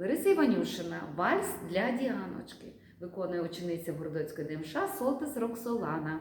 Лариса Іванюшина, вальс для Діаночки. Виконує учениця Городоцької ДМШ Солтис Роксолана.